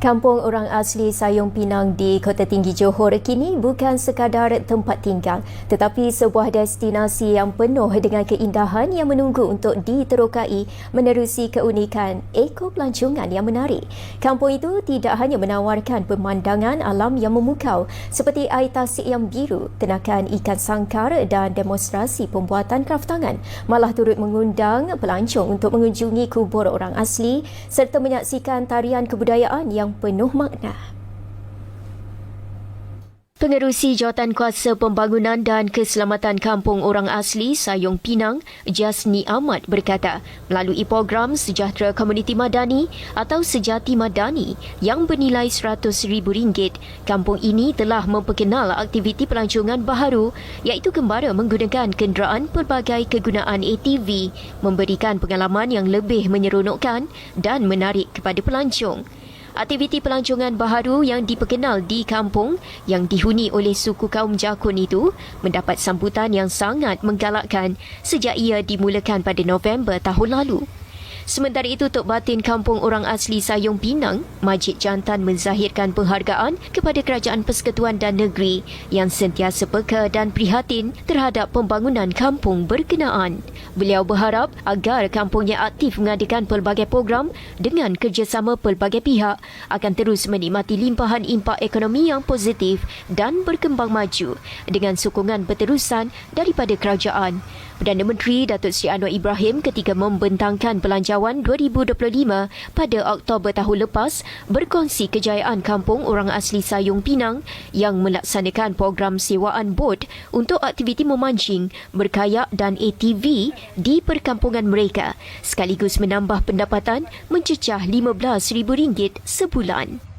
Kampung orang asli Sayong Pinang di Kota Tinggi Johor kini bukan sekadar tempat tinggal tetapi sebuah destinasi yang penuh dengan keindahan yang menunggu untuk diterokai menerusi keunikan eko-pelancongan yang menarik. Kampung itu tidak hanya menawarkan pemandangan alam yang memukau seperti air tasik yang biru, tenakan ikan sangkar dan demonstrasi pembuatan kraftangan, malah turut mengundang pelancong untuk mengunjungi kubur orang asli serta menyaksikan tarian kebudayaan yang penuh makna. Pengerusi Jawatan Kuasa Pembangunan dan Keselamatan Kampung Orang Asli Sayong Pinang, Jasni Ahmad berkata, melalui program Sejahtera Komuniti Madani atau Sejati Madani yang bernilai RM100,000, kampung ini telah memperkenal aktiviti pelancongan baharu iaitu kembara menggunakan kenderaan pelbagai kegunaan ATV, memberikan pengalaman yang lebih menyeronokkan dan menarik kepada pelancong. Aktiviti pelancongan baharu yang diperkenal di kampung yang dihuni oleh suku kaum Jakun itu mendapat sambutan yang sangat menggalakkan sejak ia dimulakan pada November tahun lalu. Sementara itu, Tok Batin Kampung Orang Asli Sayong Pinang, Majid Jantan menzahirkan penghargaan kepada Kerajaan Persekutuan dan Negeri yang sentiasa peka dan prihatin terhadap pembangunan kampung berkenaan. Beliau berharap agar kampungnya aktif mengadakan pelbagai program dengan kerjasama pelbagai pihak akan terus menikmati limpahan impak ekonomi yang positif dan berkembang maju dengan sokongan berterusan daripada kerajaan. Perdana Menteri Datuk Seri Anwar Ibrahim ketika membentangkan Belanjawan 2025 pada Oktober tahun lepas berkongsi kejayaan kampung orang asli Sayung Pinang yang melaksanakan program sewaan bot untuk aktiviti memancing, berkayak dan ATV di perkampungan mereka sekaligus menambah pendapatan mencecah RM15,000 sebulan.